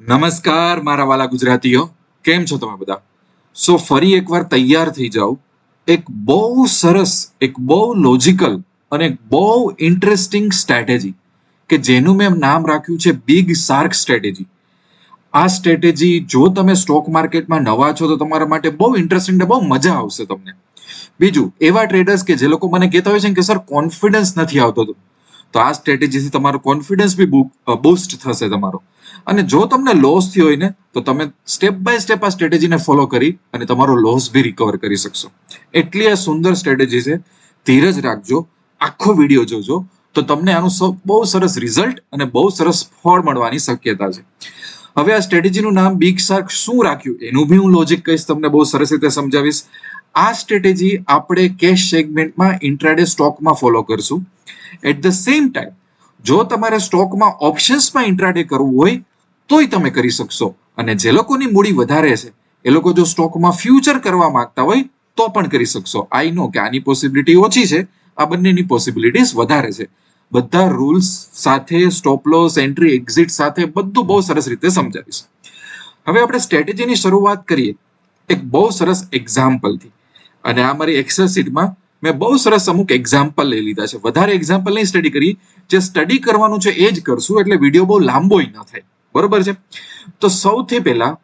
નમસ્કાર, મારા વાલા ગુજરાતીઓ. કેમ છો તમે બધા? સો ફરી એકવાર તૈયાર થઈ જાઓ. એક બહુ સરસ, એક બહુ લોજિકલ અને બહુ ઇન્ટરેસ્ટિંગ સ્ટ્રેટેજી કે જેનું મેં નામ રાખ્યું છે બિગ શાર્ક સ્ટ્રેટેજી આ સ્ટ્રેટેજી જો તમે સ્ટોક માર્કેટમાં નવા છો તો તમારા માટે બહુ ઇન્ટરેસ્ટિંગ ને બહુ મજા આવશે તમને. બીજું, એવા ટ્રેડર્સ કે જે લોકો મને કહેતા હોય છે કે, સર કોન્ફિડન્સ નથી આવતો તો આ સ્ટ્રેટેજીથી તમારો કોન્ફિડન્સ બી બૂસ્ટ થશે તમારો. અને જો તમને લોસ થયો હોય ને, તો તમે સ્ટેપ બાય સ્ટેપ આ સ્ટ્રેટેજીને ફોલો કરી અને તમારો લોસ બી રિકવર કરી શકશો. એટલી આ સુંદર સ્ટ્રેટેજી છે. ધીરજ રાખજો. આખો વીડિયો જોજો. તો તમને આનું બહુ સરસ રિઝલ્ટ અને બહુ સરસ ફળ મળવાની શક્યતા છે. હવે આ સ્ટ્રેટેજીનું નામ બિગ શાર્ક શું રાખ્યું? એનું બી હું લોજિક કહીશ, તમને બહુ સરસ રીતે સમજાવીશ. આ સ્ટ્રેટેજી આપણે કેશ સેગમેન્ટમાં ઇન્ટ્રાડે સ્ટોકમાં ફોલો કરશું. એટ ધ સેમ ટાઈમ જો તમારે સ્ટોકમાં ઓપ્શન્સમાં ઇન્ટ્રાડે કરવું હોય, તોય તમે કરી શકશો. અને જે લોકોની મૂડી વધારે છે, એ લોકો જો સ્ટોકમાં ફ્યુચર કરવા માંગતા હોય, તો પણ કરી શકશો. આઈ નો કે આની પોસિબિલિટી ઓછી છે, આ બંનેની પોસિબિલિટીઝ વધારે છે. બધા રૂલ્સ સાથે સ્ટોપ લોસ એન્ટ્રી એક્ઝિટ સાથે બધું બહુ સરસ રીતે સમજાવીશ. હવે આપણે સ્ટ્રેટેજીની શરૂઆત કરીએ. એક બહુ સરસ એક્ઝામ્પલથી અને આ મારી એક્સેલ શીટમાં મેં બહુ સરસ અમુક એક્ઝામ્પલ લઈ લીધા છે. વધારે એક્ઝામ્પલ નહીં સ્ટડી કરી. જે સ્ટડી કરવાનું છે એ જ કરશું, એટલે વીડિયો બહુ લાંબોય ન થાય. બરોબર છે? તો સૌથી પહેલા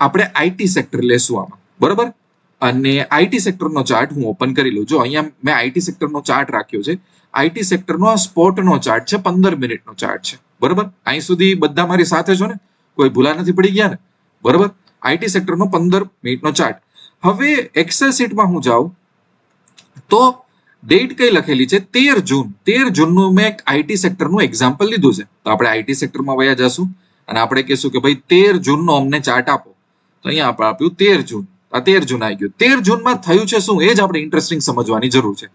આપણે આઈટી સેક્ટર લેશું આમાં. બરોબર? અને આઈટી સેક્ટરનો ચાર્ટ હું ઓપન કરી લઉં. જો અહીંયા મેં આઈટી સેક્ટરનો ચાર્ટ રાખ્યો છે આઈટી સેક્ટરનો આ સ્પોટનો ચાર્ટ છે, પંદર મિનિટનો ચાર્ટ છે. બરોબર? અહીં સુધી બધા મારી સાથે છો ને? કોઈ ભૂલા નથી પડી ગયા ને? બરોબર? આઈટી સેક્ટરનો પંદર મિનિટનો ચાર્ટ હવે એક્સેલ શીટમાં હું જાઉં, તો ડેટ કઈ લખેલી છે? તેર જૂન. તેર જૂનનું મેં એક આઈટી સેક્ટરનું એક્ઝામ્પલ લીધું છે. તો આપણે આઈટી સેક્ટરમાં વયા જશું અને આપણે કહીશું કે ભાઈ તેર જૂનનો અમને ચાર્ટ આપો. તો અહીંયા આપણે આપ્યું તેર જૂન. આ તેર જૂન આવી ગયું. તેર જૂનમાં થયું છે શું? એ જ આપણે ઇન્ટરેસ્ટિંગ સમજવાની જરૂર છે.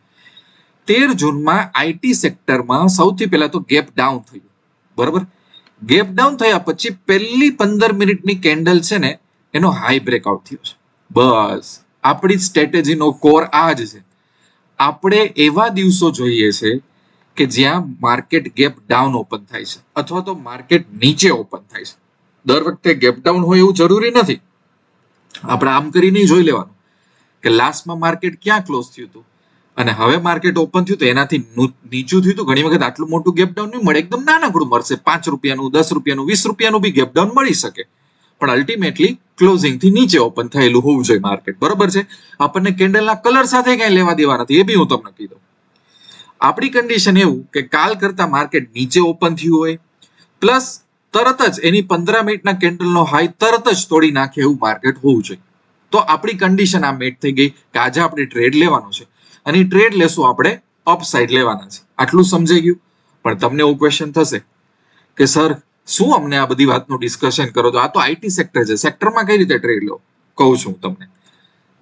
તેર જૂનમાં આઈટી સેક્ટરમાં સૌથી પહેલા તો ગેપ ડાઉન થયું. બરાબર? ગેપ ડાઉન થયા પછી પહેલી પંદર મિનિટની કેન્ડલ છે ને, એનો હાઈ બ્રેકઆઉટ થયો છે. બસ. આપણી સ્ટ્રેટેજીનો કોર આ જ છે. આપણે એવા દિવસો જોઈએ છે કે જ્યાં માર્કેટ ગેપ ડાઉન ઓપન થાય છે અથવા તો માર્કેટ નીચે ઓપન થાય છે. દર વખતે ગેપ ડાઉન હોય એવું જરૂરી નથી. આપણે આમ કરીને જોઈ લેવાનું કે લાસ્ટમાં માર્કેટ ક્યાં ક્લોઝ થયું હતું અને હવે માર્કેટ ઓપન થયું તો એનાથી નીચું થયું તો ઘણી વખત આટલું મોટું ગેપ ડાઉન નહીં મળે. એકદમ નાનકડું મળશે. પાંચ રૂપિયાનું, દસ રૂપિયાનું, વીસ રૂપિયાનું બી ગેપ ડાઉન મળી શકે. પણ અલ્ટિમેટલી ક્લોઝિંગથી નીચે ઓપન થયેલું હોવું જોઈએ માર્કેટ બરોબર છે? આપણને કેન્ડલના કલર સાથે કઈ લેવા દેવા નથી. એ બી હું તમને કહી દઉં. આપણી કન્ડિશન એવું કે કાલ કરતા માર્કેટ નીચે ઓપન થયું હોય પ્લસ તરત જ એની પંદર મિનિટના કેન્ડલનો હાઈ તરત જ તોડી નાખે એવું માર્કેટ હોવું જોઈએ. તો આપણી કન્ડિશન આ મેટ થઈ ગઈ કે આજે આપણે ટ્રેડ લેવાનો છે. અને ટ્રેડ લેશું આપણે અપ સાઈડ લેવાના છે. આટલું સમજાઈ ગયું. પણ તમને એવું ક્વેશ્ચન થશે કે, સર શું અમને આ બધી વાતનું ડિસ્કશન કરો તો આ તો આઈટી સેક્ટર છે. સેક્ટરમાં કઈ રીતે ટ્રેડ લો? કહું છું તમને.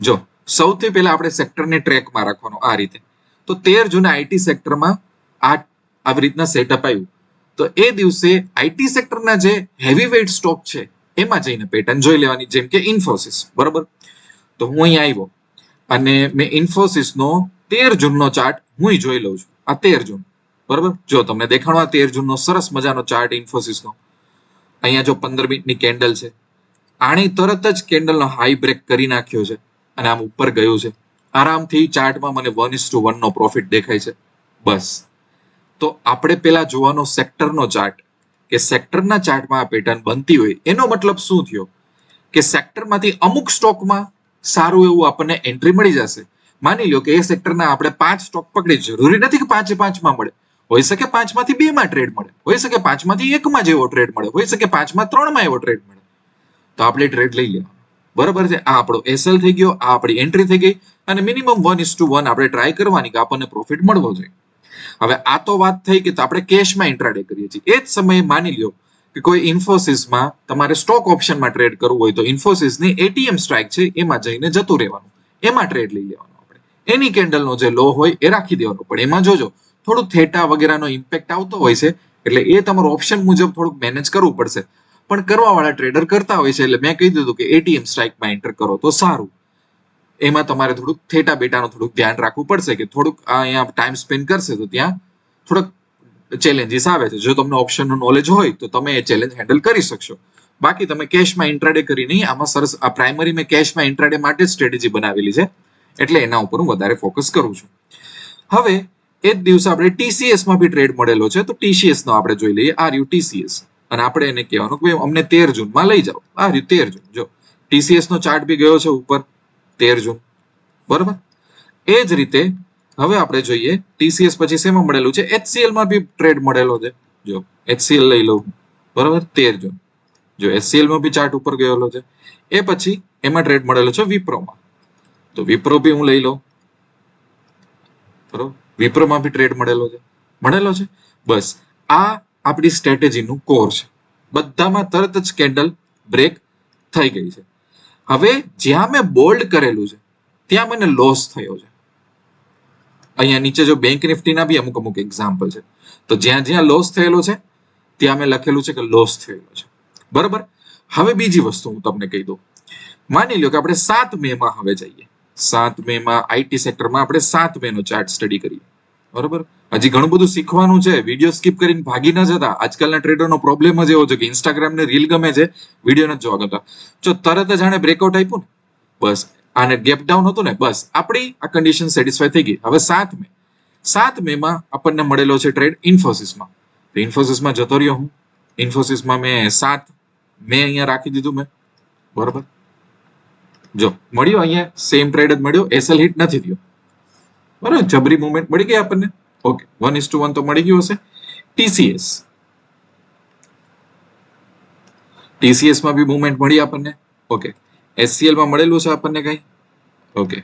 જો, સૌથી પહેલા આપણે સેક્ટરને ટ્રેકમાં રાખવાનો આ રીતે. તો તેર જૂને આઈટી સેક્ટરમાં આ આવી રીતના સેટઅપ આવ્યું. તો એ દિવસે આઈટી સેક્ટરના જે હેવી વેઇટ સ્ટોક છે, એમાં જઈને પેટર્ન જોઈ લેવાની, જેમ કે ઇન્ફોસિસ બરોબર? તો હું અહીં આવ્યો. અને મેં ઇન્ફોસિસનો તેર જૂનનો ચાર્ટ હું જોઈ લઉં છું. આ તેર જૂન. બરોબર? જો તમને દેખાડો આ તેર જૂનનો સરસ મજાનો ચાર્ટ ઇન્ફોસિસનો અહીંયા જો પંદર મિનિટની કેન્ડલ છે. આણે તરત જ કેન્ડલનો હાઈ બ્રેક કરી નાખ્યો છે અને આમ ઉપર ગયું છે. આરામથી ચાર્ટમાં મને વન ઇસ ટુ વનનો પ્રોફિટ દેખાય છે. બસ. તો આપણે પેલા જોવાનો સેક્ટરનો ચાર્ટ કે સેક્ટરના ચાર્ટમાં આ પેટર્ન બનતી હોય, એનો મતલબ શું થયો? કે સેક્ટરમાંથી અમુક સ્ટોકમાં સારું એવું આપણને એન્ટ્રી મળી જશે. માની લો કે એ સેક્ટરના આપણે પાંચ સ્ટોક પકડી, જરૂરી નથી કે પાંચે પાંચમાં મળે. હોઈ શકે પાંચમાંથી બે માં ટ્રેડ મળે, હોઈ શકે પાંચમાંથી એકમાં જેવો ટ્રેડ મળે, હોઈ શકે પાંચમાં ત્રણમાં એવો ટ્રેડ મળે. તો આપણે ટ્રેડ લઈ લેવાનો. બરાબર છે? આ આપણો એસએલ થઈ ગયો, આ આપણી એન્ટ્રી થઈ ગઈ અને minimum one is to one આપણે ટ્રાય કરવાની કે આપણને પ્રોફિટ મળવો જોઈએ. હવે આ તો વાત થઈ કે આપણે કેશમાં ઇન્ટ્રાડે કરીએ છીએ. એ જ સમયે માની લ્યો કે કોઈ ઇન્ફોસિસમાં તમારે સ્ટોક ઓપ્શનમાં ટ્રેડ કરવું હોય તો ઇન્ફોસિસની એટીએમ સ્ટ્રાઇક છે, એમાં જઈને જતું રહેવાનું. એમાં ટ્રેડ લઈ લેવાનું આપણે. એની કેન્ડલનો જે લો હોય એ રાખી દેવાનો. પણ એમાં જોજો થોડું થેટા વગેરેનો ઇમ્પેક્ટ આવતો હોય છે, એટલે એ તમારું ઓપ્શન મુજબ થોડુંક મેનેજ કરવું પડશે. પણ કરવાવાળા ટ્રેડર કરતા હોય છે, એટલે મેં કહી દીધું કે એટીએમ સ્ટ્રાઇકમાં એન્ટર કરો તો સારું. એમાં તમારે થોડુંક થેટા બેટાનું થોડુંક ધ્યાન રાખવું પડશે કે થોડુંક અહીંયા ટાઈમ સ્પેન્ડ કરશે તો ત્યાં થોડોક ચેલેન્જીસ આવે છે. જો તમને ઓપ્શનનું નોલેજ હોય તો તમે એ ચેલેન્જ હેન્ડલ કરી શકશો. બાકી તમે કેશમાં ઇન્ટ્રાડે કરી નહીં, આમાં સરસ, આ પ્રાઇમરી મેં કેશમાં ઇન્ટ્રાડે માટે જ સ્ટ્રેટેજી બનાવેલી છે, એટલે એના ઉપર હું વધારે ફોકસ કરું છું. હવે એ જ દિવસે આપણે ટીસીએસમાં બી ટ્રેડ મળેલો છે. તો ટીસીએસ નો આપણે જોઈ લઈએ. આ રહ્યું ટીસીએસ અને આપણે એને કહેવાનું કે અમને તેર જૂનમાં લઈ જાઓ. આ રહ્યું તેર જૂન. જો ટીસીએસ નો ચાર્ટ બી ગયો છે ઉપર. તેર જૂન. બરોબર? એ જ રીતે હવે આપણે જોઈએ ટીસીએસ પછી શેમાં મળેલું છે? એચસીએલમાં બી ટ્રેડ મળેલો છે. જો એચસીએલ લઈ લઉં. બરોબર? તેર જૂન. જો HCL માં બી ચાર્ટ ઉપર ગયેલો છે. એ પછી એમાં ટ્રેડ મળેલો છે વિપ્રોમાં. તો વિપ્રો બી હું લઈ લઉં. બરોબર? વિપ્રોમાં બી ટ્રેડ મળેલો છે? મળેલો છે? બસ. આ આપણી સ્ટ્રેટેજીનું કોર છે. બધામાં તરત જ કેન્ડલ બ્રેક થઈ ગઈ છે. હવે જ્યાં મેં બોલ્ડ કરેલું છે, ત્યાં મને લોસ થયો છે. અહીંયા નીચે જો બેંક નિફ્ટીના બી અમુક અમુક એક્ઝામ્પલ છે. તો જ્યાં જ્યાં લોસ થયેલો છે, ત્યાં મેં લખેલું છે કે લોસ થયેલો છે. બરાબર? હવે બીજી વસ્તુ હું તમને કહી દઉં. માની લો કે આપણે સાત મે માં હવે જઈએ. સાત મે માં આઈટી સેક્ટરમાં આપણે સાત મે નો ચાર્ટ સ્ટડી કરીએ. બરોબર? હજી ઘણું બધું શીખવાનું છે. વીડિયો સ્કીપ કરીને ભાગી ન જતા. આજકાલના ટ્રેડરનો પ્રોબ્લેમ જ એવો છે કે ઇન્સ્ટાગ્રામ ને રીલ ગમે છે વીડિયો નથી જોવા ગમતા જો તરત જ આને બ્રેકઆઉટ આપ્યું ને, બસ. આને ગેપ ડાઉન હતું ને, બસ. આપણી આ કન્ડિશન સેટિસ્ફાય થઈ ગઈ. હવે સાત મે. સાત મે માં આપણને મળેલો છે ટ્રેડ ઇન્ફોસિસમાં તો ઇન્ફોસિસમાં જતો રહ્યો હું. ઇન્ફોસિસમાં મેં સાત મેં અહીંયા રાખી દીધું મેં. બરોબર? જો મળ્યો અહીંયા સેમ ટ્રેડ જ મળ્યો એસએલ હિટ નથી થયો. બરાબર? જબરી મુવમેન્ટ મળી ગઈ આપણને? Okay one is to one તો મળી ગયું હશે. ટીસીએસ ટીસીએસમાં બી મુવમેન્ટ મળી આપણને? ઓકે એસસીએલમાં મળેલું છે આપણને કઈ? ઓકે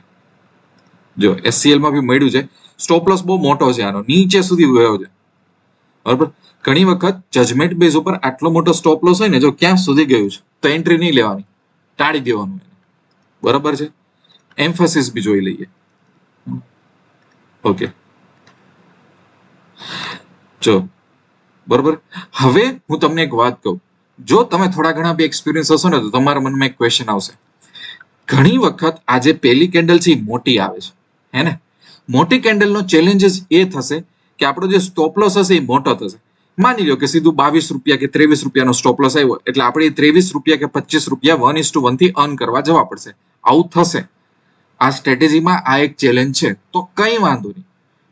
જો એસસીએલમાં બી મળ્યું છે. સ્ટોપ લોસ બહુ મોટો છે આનો. નીચે સુધી ગયો છે. બરાબર? ઘણી વખત જજમેન્ટ બેઝ ઉપર આટલો મોટો સ્ટોપ લોસ હોય ને, જો ક્યાં સુધી ગયું છે? તો એન્ટ્રી નહીં લેવાની. ટાળી દેવાનું બરાબર છે? એમ્ફસિસ બી જોઈ લઈએ. ઓકે જો, બરોબર? હવે હું તમને એક વાત કહું. જો તમે થોડા ઘણા બી એક્સપિરિયન્સ હશો ને, તો તમારા મનમાં એક ક્વેશ્ચન આવશે. ઘણી વખત આજે પહેલી કેન્ડલ છે એ મોટી આવે છે. હે ને? મોટી કેન્ડલનો ચેલેન્જીસ એ થશે કે આપણો જે સ્ટોપલોસ હશે એ મોટો થશે. માની લો કે સીધું બાવીસ રૂપિયા કે ત્રેવીસ રૂપિયાનો સ્ટોપ લોસ આવ્યો. એટલે આપણે ત્રેવીસ રૂપિયા કે પચીસ રૂપિયા વન ઇસ ટુ વનથી અર્ન કરવા જવા પડશે. આવું થશે. આ સ્ટ્રેટેજીમાં આ એક ચેલેન્જ છે. તો કંઈ વાંધો નહીં.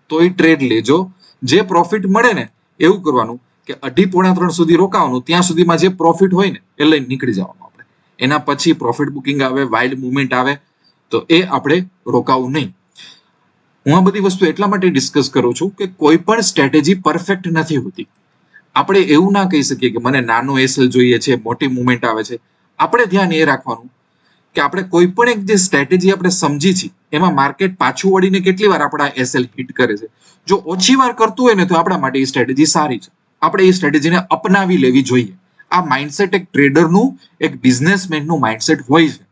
તો એ ટ્રેડ લેજો. જે પ્રોફિટ મળે ને, એવું કરવાનું કે અઢી પોણા ત્રણ સુધી રોકાવાનું, ત્યાં સુધીમાં જે પ્રોફિટ હોય ને, એ લઈને નીકળી જવાનું આપણે. એના પછી પ્રોફિટ બુકિંગ આવે વાઇલ્ડ મુવમેન્ટ આવે, તો એ આપણે રોકાવું નહીં. હું આ બધી વસ્તુ એટલા માટે ડિસ્કસ કરું છું કે કોઈ પણ સ્ટ્રેટેજી પરફેક્ટ નથી હોતી. આપણે એવું ના કહી શકીએ કે મને નાનો એસએલ જોઈએ છે, મોટી મુવમેન્ટ આવે છે. આપણે ધ્યાન એ રાખવાનું કે આપણે કોઈ પણ એક જે સ્ટ્રેટેજી આપણે સમજી છીએ, એમાં માર્કેટ પાછું વળીને કેટલી વાર આપણા એસએલ હિટ કરે છે. જો ઓછી વાર કરતું હોય ને તો આપણા માટે એ સ્ટ્રેટેજી સારી છે. આપણે એ સ્ટ્રેટેજીને અપનાવી લેવી જોઈએ. આ માઇન્ડસેટ એક ટ્રેડરનું એક બિઝનેસમેનનું માઇન્ડસેટ હોય છે.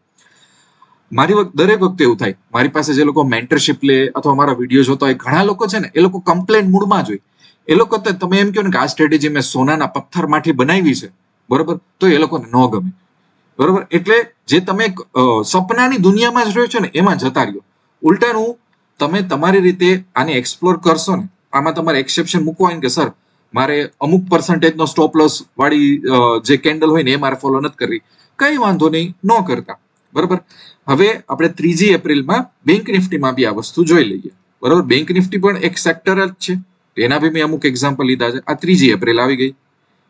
મારી વખત દરેક વખતે એવું થાય. મારી પાસે જે લોકો મેન્ટરશીપ લે અથવા મારા વીડિયો જોતા હોય, ઘણા લોકો છે ને એ લોકો કમ્પ્લેન મૂડમાં જ હોય. એ લોકો તો તમે એમ કહો ને કે આ સ્ટ્રેટેજી મેં સોનાના પથ્થરમાંથી બનાવી છે, બરોબર? તો એ લોકોને ન ગમે. બરોબર? એટલે જે તમે સપનાની દુનિયામાં જ રહ્યો છો ને, એમાં જતા રહ્યો. ઉલટાનું, તમે તમારી રીતે આને એક્સપ્લોર કરશો ને, આમાં તમારે એક્સેપ્શન મૂકવા કે, સર, મારે અમુક પર્સન્ટેજનો સ્ટોપ લોસ વાળી જે કેન્ડલ હોય ને, એ મારે ફોલો નથી કરવી. કઈ વાંધો નહીં, ન કરતા. બરોબર? હવે આપણે ત્રીજી એપ્રિલમાં બેંક નિફ્ટીમાં બી આ વસ્તુ જોઈ લઈએ. બરોબર? બેંક નિફ્ટી પણ એક સેક્ટર જ છે. એના બી મેં અમુક એક્ઝામ્પલ લીધા છે. આ ત્રીજી એપ્રિલ આવી ગઈ.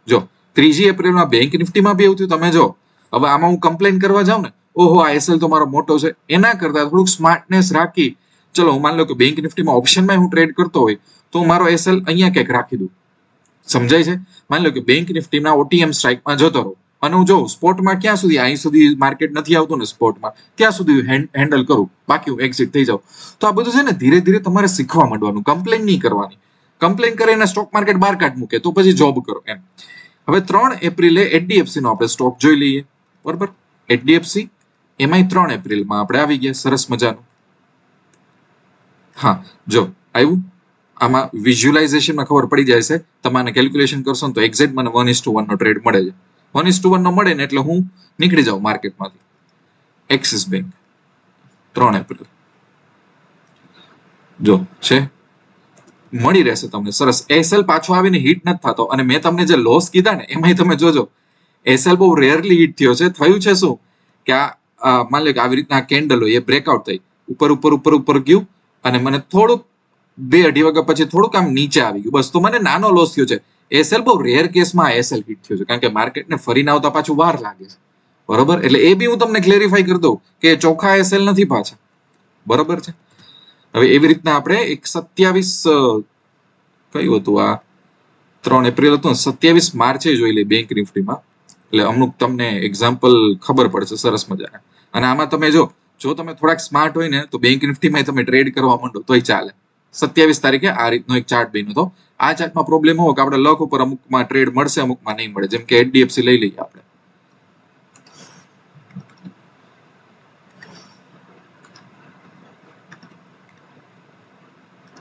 જો, ત્રીજી એપ્રિલમાં બેંક નિફ્ટીમાં બી એવું થયું. તમે જો, હવે આમાં હું કમ્પ્લેન કરવા જાઉં ને, ઓહો, આ એસએલ તો મારો મોટો છે. એના કરતા થોડુંક સ્માર્ટનેસ રાખી, ચલો, હું માની લો કે બેંક નિફ્ટીમાં ઓપ્શનમાં હું ટ્રેડ કરતો હોય, તો હું મારો એસએલ અહીંયા ક્યાંક રાખી દઉં. સમજાય છે? માની લો કે બેંક નિફ્ટીના ઓટીએમ સ્ટ્રાઇકમાં જતો રહો. અને હું જોઉં સ્પોર્ટમાં ક્યાં સુધી, અહીં સુધી માર્કેટ નથી આવતું ને સ્પોર્ટમાં ત્યાં સુધી હેન્ડલ કરું. બાકી હું એક્ઝિટ થઈ જાઉં. તો આ બધું છે ને, ધીરે ધીરે તમારે શીખવા માંડવાનું. કમ્પ્લેન નહીં કરવાની. કમ્પ્લેન કરીને સ્ટોક માર્કેટ બહાર કાઢ મૂકે, તો પછી જોબ કરો, એમ. હવે ત્રણ એપ્રિલે એચડીએફસી નો આપણે સ્ટોક જોઈ લઈએ. બરોબર? એચડીએફસી એમાંય ત્રણ એપ્રિલમાં આપણે આવી ગયા, સરસ મજાનું. હા, જો આવ્યું આમાં વિઝ્યુલાઇઝેશનમાં ખબર પડી જાય છે. તમારે કેલ્ક્યુલેશન કરશો ને તો એક્ઝેક્ટ મને વન ઇસ ટુ વનનો ટ્રેડ મળે છે. વન ઇસ ટુ વનનો મળે ને એટલે હું નીકળી જાઉં માર્કેટમાંથી એક્સિસ બેંક ત્રણ એપ્રિલ. જો, છે? મળી રહેશે તમને. સરસ. એસએલ પાછો આવીને હિટ નથી થતો. અને મેં તમને જે લોસ કીધા ને, એમાંય તમે જોજો. એસએલ બહુ રેરલી હિટ થયો છે. થયું છે શું? કે આ માન લો કે આવી રીતના કેન્ડલ હોય, એ બ્રેકઆઉટ થઈ. ઉપર ઉપર ઉપર ઉપર ગયું અને મને થોડુંક બે અઢી વાગ્યા પછી થોડુંક આમ નીચે આવી ગયું. બસ તો મને નાનો લોસ થયો છે. એસએલ બહુ રેર કેસમાં એસએલ હિટ થયો છે. કારણ કે માર્કેટને ફરીને આવતા પાછું વાર લાગે છે. બરોબર? એટલે એ બી હું તમને ક્લેરિફાઈ કરી દઉં કે ચોખ્ખા એસએલ નથી પાછા. બરોબર છે? હવે એવી રીતના આપણે એક સત્યાવીસ કયું હતું આ? ત્રણ એપ્રિલ હતું સત્યાવીસ માર્ચે જોઈ લે બેંક નિફ્ટીમાં. એટલે અમુક તમને એક્ઝામ્પલ ખબર પડશે, સરસ મજાના. અને આમાં તમે જો જો તમે થોડાક સ્માર્ટ હોય ને, તો બેંક નિફ્ટીમાં તમે ટ્રેડ કરવા માંડો, તોય ચાલે. સત્યાવીસ તારીખે આ રીતનો એક ચાર્ટ બન્યો હતો. આ ચાર્ટમાં પ્રોબ્લેમ હોય કે આપણે લક ઉપર અમુકમાં ટ્રેડ મળશે, અમુકમાં નહીં મળે. જેમ કે એચડીએફસી લઈ લઈએ આપણે.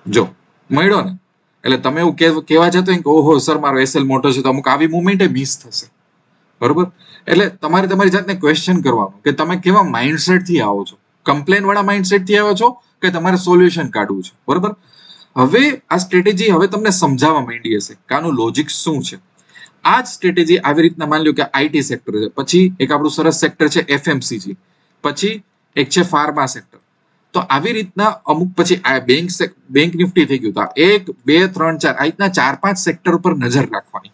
જો, મળ્યો ને? એટલે તમે એવું કહેવા જતો કે, ઓહો, સર, મારો એસએલ મોટો છે, તો અમુક આવી મુવમેન્ટ મિસ થશે. બરોબર? એટલે તમારે તમારી જાતને ક્વેશ્ચન કરવાનું કે તમે કેવા માઇન્ડસેટથી આવો છો? કમ્પ્લેન વાળા માઇન્ડસેટથી આવો છો કે તમારે સોલ્યુશન કાઢવું છે? બરોબર? હવે આ સ્ટ્રેટેજી હવે તમને સમજાવવા માંડી હશે કે આનું લોજિક શું છે? આ જ સ્ટ્રેટેજી આવી રીતના માની લો કે આઈટી સેક્ટર છે. પછી એક આપણું સરસ સેક્ટર છે એફએમસીજી પછી એક છે ફાર્મા સેક્ટર તો આવી રીતના અમુક પછી આ બેંક બેંક નિફ્ટી થઈ ગયું. તો એક, બે, ત્રણ, ચાર, આ રીતના ચાર, પાંચ સેક્ટર ઉપર નજર રાખવાની.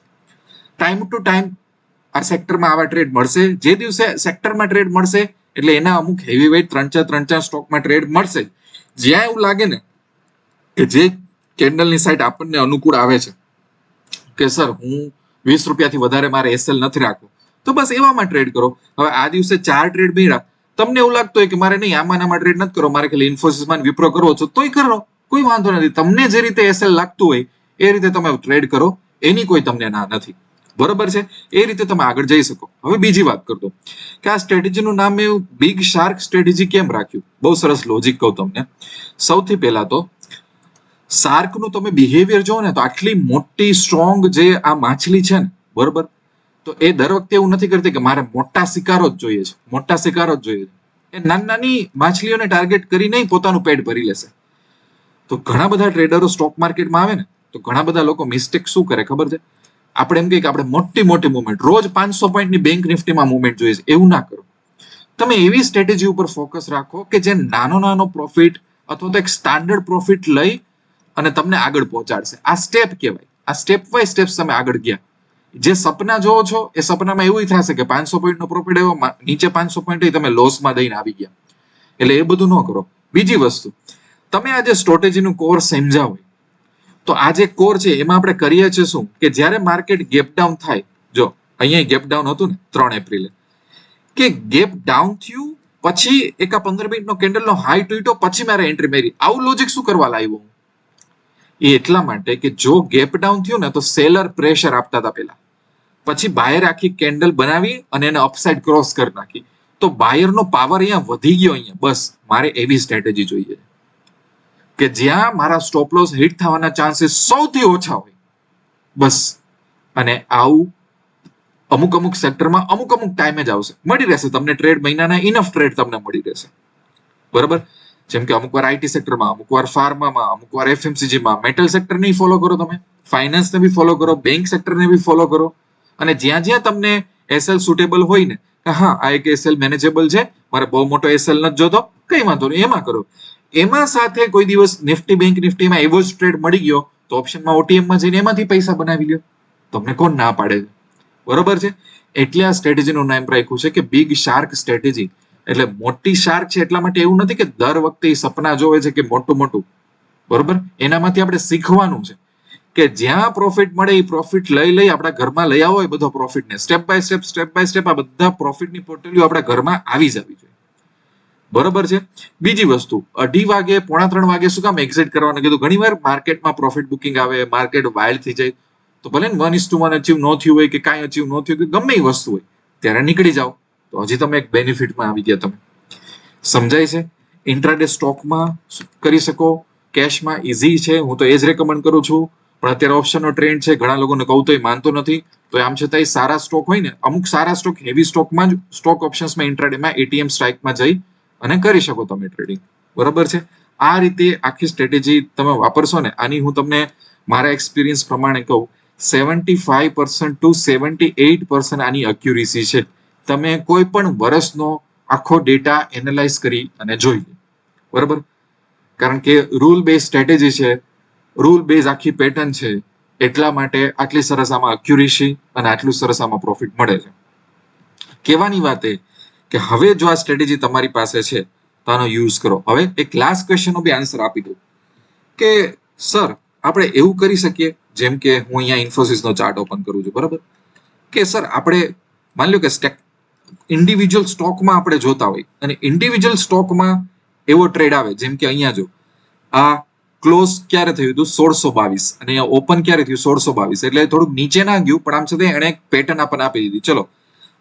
ટાઈમ ટુ ટાઈમ આ સેક્ટરમાં આવા ટ્રેડ મળશે. જે દિવસે સેક્ટરમાં ટ્રેડ મળશે, એટલે એના અમુક હેવી વેઇટ ત્રણ ચાર ત્રણ ચાર સ્ટોકમાં ટ્રેડ મળશે. જ્યાં એવું લાગે ને કે જે કેન્ડલની સાઈડ આપણને અનુકૂળ આવે છે, કે સર, હું વીસ રૂપિયાથી વધારે મારે એસએલ નથી રાખવું. તો બસ એવામાં ટ્રેડ કરો. હવે આ દિવસે ચાર ટ્રેડ મળ્યા તમને એવું લાગતું હોય કે મારે નહીં, આમાં આમાં ટ્રેડ નથી કરો મારે ખાલી ઇન્ફોસિસમાં વિપ્રો કરવો છો, તોય કરો. કોઈ વાંધો નથી. તમને જે રીતે એસએલ લાગતું હોય, એ રીતે તમે ટ્રેડ કરો. એની કોઈ તમને ના નથી. બરોબર છે? એ રીતે તમે આગળ જઈ શકો. હવે બીજી વાત કરતો કે આ સ્ટ્રેટેજીનું નામ એવું બિગ શાર્ક સ્ટ્રેટેજી કેમ રાખ્યું? બહુ સરસ લોજિક કહું તમને. સૌથી પહેલા તો શાર્કનું તમે બિહેવિયર જોવો ને, તો આટલી મોટી સ્ટ્રોંગ જે આ માછલી છે ને, બરોબર? તો એ દર વખતે એવું નથી કરતી કે મારે મોટા શિકારો જ જોઈએ છે. મોટા શિકારો જ જોઈએ છે. એ નાની નાની માછલીઓને ટાર્ગેટ કરી નહીં પોતાનું પેટ ભરી લેશે. તો ઘણા બધા ટ્રેડરો સ્ટોક માર્કેટમાં આવે ને, તો ઘણા બધા લોકો મિસ્ટેક શું કરે ખબર છે? આપણે એમ કહીએ કે આપણે મોટી મોટી મુવમેન્ટ રોજ પાંચસો પોઈન્ટની બેંક નિફ્ટીમાં મુવમેન્ટ જોઈએ છે. એવું ના કરો. તમે એવી સ્ટ્રેટેજી ઉપર ફોકસ રાખો કે જે નાનો નાનો પ્રોફિટ અથવા તો એક સ્ટાન્ડર્ડ પ્રોફિટ લઈ અને તમને આગળ પહોંચાડશે. આ સ્ટેપ કહેવાય. આ સ્ટેપ વાય સ્ટેપ તમે આગળ ગયા. જે સપના જોવો છો, એ સપનામાં એવું થશે કે પાંચસો પોઈન્ટ નો પ્રોફિટ આવ્યો નીચે પાંચસો પોઈન્ટ તમે લોસમાં દઈને આવી ગયા. એટલે એ બધું ન કરો. બીજી વસ્તુ, તમે આજે સ્ટ્રેટેજીનું કોર સમજ્યા હોય તો આ જે કોર છે, એમાં આપણે કરીએ છીએ શું? કે જ્યારે માર્કેટ ગેપ ડાઉન થાય, જો, અહીંયા ગેપ ડાઉન હતું ને, ત્રણ એપ્રિલે, કે ગેપ ડાઉન થયું, પછી એક પંદર મિનિટનો કેન્ડલનો હાઈ તૂટ્યો, પછી મારે એન્ટ્રી મારી. આવું લોજિક શું કરવા લાવ્યો હું? એ એટલા માટે કે જો ગેપ ડાઉન થયું ને તો સેલર પ્રેશર આપતા હતા પેલા પછી બાયર આખી કેન્ડલ બનાવી અને એને અપસાઇડ ક્રોસ કરી નાખી. તો બાયરનો પાવર અહીંયા વધી ગયો અહીંયા. બસ, મારે એવી સ્ટ્રેટેજી જોઈએ. કે જ્યાં મારા સ્ટોપ લોસ હિટ થવાના ચાન્સીસ સૌથી ઓછા હોય. બસ. અને આવું અમુક અમુક સેક્ટરમાં અમુક અમુક ટાઈમે જ આવશે. મળી રહેશે. તમને ટ્રેડ મહિનાના ઇનફ ટ્રેડ તમને મળી રહેશે. બરાબર? જેમ કે અમુક વાર આઈટી સેક્ટરમાં અમુક વાર ફાર્મામાં અમુક વાર એફએમસીજીમાં મેટલ સેક્ટર નહીં ફોલો કરો તમે. ફાઇનાન્સને બી ફોલો કરો બેંક સેક્ટરને બી ફોલો કરો. અને જ્યાં જ્યાં તમને એસએલ સુટેબલ હોય ને, કે હા, આ એક એસએલ મેનેજેબલ છે, મારે બહુ મોટો એસએલ નથી જોતો, કઈ વાંધો નહીં, એમાં કરો. એમાં સાથે કોઈ દિવસ નિફ્ટી બેંક નિફ્ટીમાં એવો જ ટ્રેડ મળી ગયો, તો ઓપ્શનમાં ઓટીએમમાં જઈને એમાંથી પૈસા બનાવી લ્યો. તમને કોણ ના પાડે? બરોબર છે? એટલે આ સ્ટ્રેટેજીનું નામ રાખ્યું છે કે બિગ શાર્ક સ્ટ્રેટેજી એટલે મોટી શાર્ક છે એટલા માટે એવું નથી કે દર વખતે એ સપના જોવે છે કે મોટું મોટું. બરોબર? એનામાંથી આપણે શીખવાનું છે કે જ્યાં પ્રોફિટ મળે એ પ્રોફિટ લઈ લઈ આપણા ઘરમાં લઈ આવો એ બધો પ્રોફિટ ને. Step by step step by step આ બધા પ્રોફિટની પોર્ટલીઓ આપણા ઘરમાં આવી જવી જોઈએ. બરોબર છે? બીજી વસ્તુ, અઢી વાગે, પોણા ત્રણ વાગે શું કામ એક્ઝિટ કરવાનું? કીધું ઘણી વાર માર્કેટમાં પ્રોફિટ બુકિંગ આવે, માર્કેટ વાઇલ્ડ થઈ જાય. તો ભલે one is to one achieve ન થયું હોય કે કાંઈ અચીવ ન થયું કે ગમે એ વસ્તુ હોય, ત્યારે નીકળી જાઓ. તો હજી તમે એક બેનિફિટમાં આવી ગયા તમે. સમજાય છે? ઇન્ટ્રાડે સ્ટોકમાં કરી શકો. કેશમાં ઇઝી છે. હું તો એ જ રેકમેન્ડ કરું છું. પણ અત્યારે ઓપ્શનનો ટ્રેન્ડ છે. ઘણા લોકોને કહું તો એ માનતો નથી. તો આમ છતાં સારા સ્ટોક હોય ને, અમુક સારા સ્ટોક હેવી સ્ટોકમાં જ સ્ટોક ઓપ્શન્સમાં ઇન્ટ્રાડેમાં એટીએમ સ્ટ્રાઇકમાં જઈ અને કરી શકો તમે ટ્રેડિંગ બરાબર છે? આ રીતે આખી સ્ટ્રેટેજી તમે વાપરશો ને, આની હું તમને મારા એક્સપિરિયન્સ પ્રમાણે કહું. Seventy five percent to seventy eight percent આની અક્યુરેસી છે. તમે કોઈ પણ વર્ષનો આખો ડેટા એનાલાઇઝ કરી અને જોઈએ બરાબર? કારણ કે રૂલ બેઝ સ્ટ્રેટેજી છે રૂલ બેઝ આખી પેટર્ન છે, એટલા માટે આટલી સરસ આમાં અક્યુરેસી અને આટલું સરસ આમાં પ્રોફિટ મળે છે. કહેવાની વાત એ કે હવે જો આ સ્ટ્રેટેજી તમારી પાસે છે, તો આનો યુઝ કરો. હવે એક લાસ્ટ ક્વેશ્ચનનો બી આન્સર આપી દઉં. કે સર આપણે એવું કરી શકીએ? જેમ કે હું અહીંયા ઇન્ફોસિસનો ચાર્ટ ઓપન કરું છું. બરાબર? કે સર આપણે, માની લો કે સ્ટેક ઇન્ડિવિજ્યુઅલ સ્ટોકમાં આપણે જોતા હોય. અને ઇન્ડિવિજ્યુઅલ સ્ટોકમાં એવો ટ્રેડ આવે, જેમ કે અહીંયા જો, આ ક્લોઝ ક્યારે થયું હતું? સોળસો બાવીસ. અને અહીંયા ઓપન ક્યારે થયું? સોળસો બાવીસ. એટલે થોડુંક નીચે ના ગયું, પણ આમ છતાં એણે એક પેટર્ન આપણને આપી દીધી. ચલો,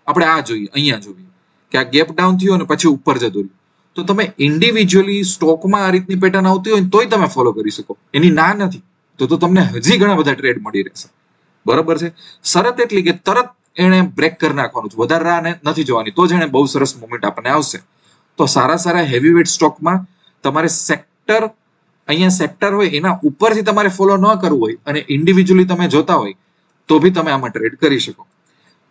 આપણે આ જોઈએ, અહીંયા જોઈએ. કે આ ગેપ ડાઉન થયું અને પછી ઉપર જતું રહ્યું. તો તમે ઇન્ડિવિજ્યુઅલી સ્ટોકમાં આ રીતની પેટર્ન આવતી હોય તોય તમે ફોલો કરી શકો. એની ના નથી. તો તો તમને હજી ઘણા બધા ટ્રેડ મળી રહેશે. બરાબર છે? શરત એટલી કે તરત એને બ્રેક કરી નાખવાનું છે. વધારે રાહ નથી જોવાની. તો જ એને બહુ સરસ મુવમેન્ટ આપણને આવશે. તો સારા સારા હેવી વેટ સ્ટોકમાં તમારે સેક્ટર અહીંયા સેક્ટર હોય, એના ઉપરથી તમારે ફોલો ન કરવું હોય અને ઇન્ડિવિજ્યુઅલી તમે જોતા હોય, તો બી તમે આમાં ટ્રેડ કરી શકો.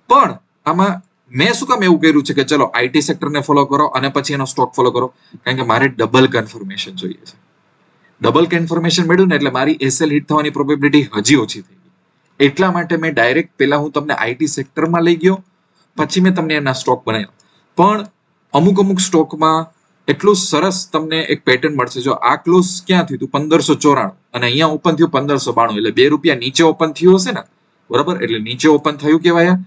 પણ આમાં મેં શું કામ એવું કર્યું છે કે ચલો આઈટી સેક્ટરને ફોલો કરો અને પછી એનો સ્ટોક ફોલો કરો. કારણ કે મારે ડબલ કન્ફર્મેશન જોઈએ છે. ડબલ કન્ફર્મેશન મળ્યું ને એટલે મારી એસએલ હિટ થવાની પ્રોબેબિલિટી હજી ઓછી થઈ એટલા માટે મેં ડાયરેક્ટ પહેલા હું તમને આઈટી સેક્ટરમાં લઈ ગયો, પછી મેં તમને એના સ્ટોક બનાવ્યા. પણ અમુક અમુક સ્ટોકમાં એટલું સરસ તમને એક પેટર્ન મળશે. જો આ ક્લોઝ ક્યાં થયું હતું? પંદરસો ચોરાણું. અને અહીંયા ઓપન થયું પંદરસો બાણું. એટલે બે રૂપિયા નીચે ઓપન થયું હશે ને? બરાબર? એટલે નીચે ઓપન થયું કેવાય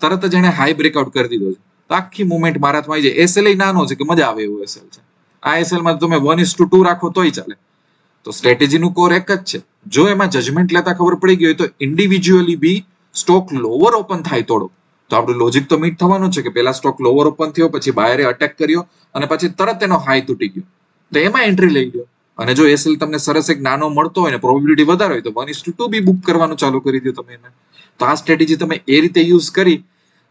તરત જ એને હાઈ બ્રેકઆઉટ કરી દીધો છે. આખી મુવમેન્ટ મારા હાથમાં આવી જાય. એસએલ નાનો છે કે મજા આવે એવું એસએલ છે. આ એસએલમાં તમે વન ઇસ ટુ ટુ રાખો તોય ચાલે. તો સ્ટ્રેટેજીનું કોર એક જ છે. જો એમાં જજમેન્ટ લેતા ખબર પડી ગઈ હોય તો ઇન્ડિવિજ્યુઅલી બી સ્ટોક લોવર ઓપન થાય થોડો. તો આપણું લોજિક તો મીટ થવાનું છે કે પેલા સ્ટોક લોવર ઓપન થયો, પછી બાયરે અટેક કર્યો, અને પછી તરત એનો હાઈ તૂટી ગયો. તો એમાં એન્ટ્રી લઈ ગયો અને જો એસએલ તમને સરસ એક નાનો મળતો હોય ને પ્રોબેબિલિટી વધારે હોય તો વન ઇસ ટુ બી બુક કરવાનું ચાલુ કરી દો તમે એને. તો આ સ્ટ્રેટેજી તમે એ રીતે યુઝ કરી,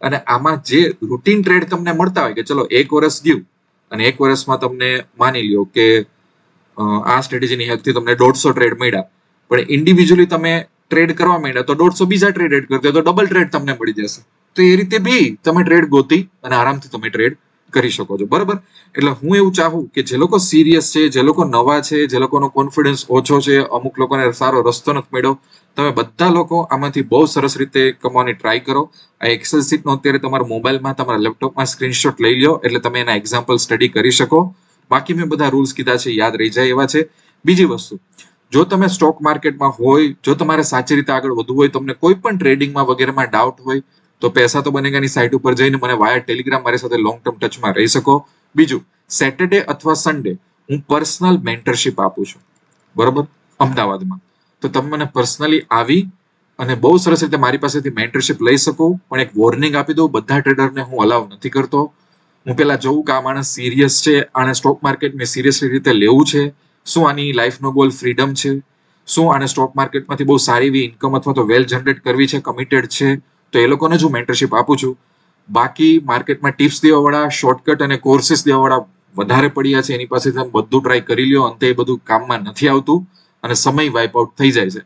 અને આમાં જે રૂટીન ટ્રેડ તમને મળતા હોય કે ચલો એક વર્ષ ગયું, અને એક વર્ષમાં તમને માની લ્યો કે આ સ્ટ્રેટેજીની હેલ્પથી તમને દોઢસો ટ્રેડ મળ્યા. પણ ઇન્ડિવિજ્યુઅલી તમે ટ્રેડ કરવા માંડ્યા તો દોઢસો બીજા ટ્રેડ એડ કરતા તો ડબલ ટ્રેડ તમને મળી જશે. તો એ રીતે બી તમે ટ્રેડ ગોતી અને આરામથી તમે ટ્રેડ કરી શકો છો. બરાબર? એટલે હું એવું ચાહું કે જે લોકો સિરિયસ છે, જે લોકો નવા છે, જે લોકોનો કોન્ફિડન્સ ઓછો છે, અમુક લોકોને સારો રસ્તો નથી મળ્યો, તમે બધા લોકો આમાંથી બહુ સરસ રીતે કમાવાની ટ્રાય કરો. આ એક્સેલ સીટનો અત્યારે તમારા મોબાઈલમાં, તમારા લેપટોપમાં સ્ક્રીનશોટ લઈ લો એટલે તમે એના એક્ઝામ્પલ સ્ટડી કરી શકો. બાકી મેં બધા રૂલ્સ કીધા છે, યાદ રહી જાય એવા છે. બીજી વસ્તુ જો તમે સ્ટોક માર્કેટમાં હોય, જો તમારે સાચી રીતે આગળ વધવું હોય, તમને કોઈ પણ ટ્રેડિંગમાં વગેરેમાં ડાઉટ હોય, તો પૈસા તો બનેગાની સાઇટ ઉપર જઈને મને વાયા ટેલિગ્રામ મારી સાથે લોંગ ટર્મ ટચમાં રહી શકો. બીજું સેટરડે અથવા સન્ડે હું પર્સનલ મેન્ટરશિપ આપું છું. બરોબર? અમદાવાદમાં. તો તમે મને પર્સનલી આવી અને બહુ સરસ રીતે મારી પાસેથી મેન્ટરશિપ લઈ શકો. પણ એક વોર્નિંગ આપી દઉં, બધા ટ્રેડરને હું અલાઉ નથી કરતો. હું પેલા જોઉં કે આ માણસ સિરિયસ છે, આને સ્ટોક માર્કેટને સિરિયસલી રીતે લેવું છે. શું આની લાઈફનો ગોલ ફ્રીડમ છે? શું આને સ્ટોક માર્કેટમાંથી બહુ સારી એવી ઇન્કમ અથવા તો વેલ જનરેટ કરવી છે કમિટેડ છે? તો એ લોકોને જ હું મેન્ટરશિપ આપું છું. બાકી માર્કેટમાં ટિપ્સ દેવાવાળા શોર્ટકટ અને કોર્સિસ દેવાવાળા વધારે પડ્યા છે. એની પાસે તમે બધું ટ્રાય કરી લ્યો, અંતે એ બધું કામમાં નથી આવતું અને સમય વાઇપ આઉટ થઈ જાય છે.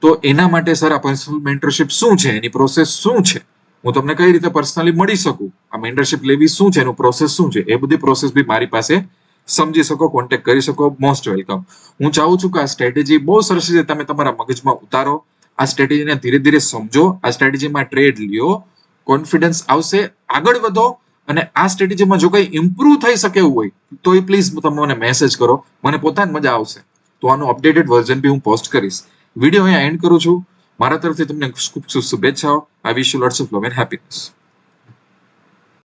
તો એના માટે સર આ પર્સનલ મેન્ટરશિપ શું છે? એની પ્રોસેસ શું છે? હું તમને કઈ રીતે પર્સનલી મળી શકું? આ મેન્ટરશિપ લેવી શું છે? એનું પ્રોસેસ શું છે? એ બધી પ્રોસેસ બી મારી પાસે સમજી શકો કોન્ટેક્ટ કરી શકો. મોસ્ટ વેલકમ હું ચાહું છું કે આ સ્ટ્રેટેજી બહુ સરસ રીતે તમે તમારા મગજમાં ઉતારો. આ સ્ટ્રેટેજીને ધીરે ધીરે સમજો. આ સ્ટ્રેટેજીમાં ટ્રેડ લ્યો. કોન્ફિડન્સ આવશે. આગળ વધો. અને આ સ્ટ્રેટેજીમાં જો કંઈ ઇમ્પ્રુવ થઈ શકે એવું હોય તો એ પ્લીઝ તમે મને મેસેજ કરો. મને પોતાને મજા આવશે. તો આનું અપડેટેડ વર્ઝન બી હું પોસ્ટ કરીશ. વીડિયો અહીંયા એન્ડ કરું છું. મારા તરફથી તમને ખૂબ શુભેચ્છાઓ. I wish you lots of love and happiness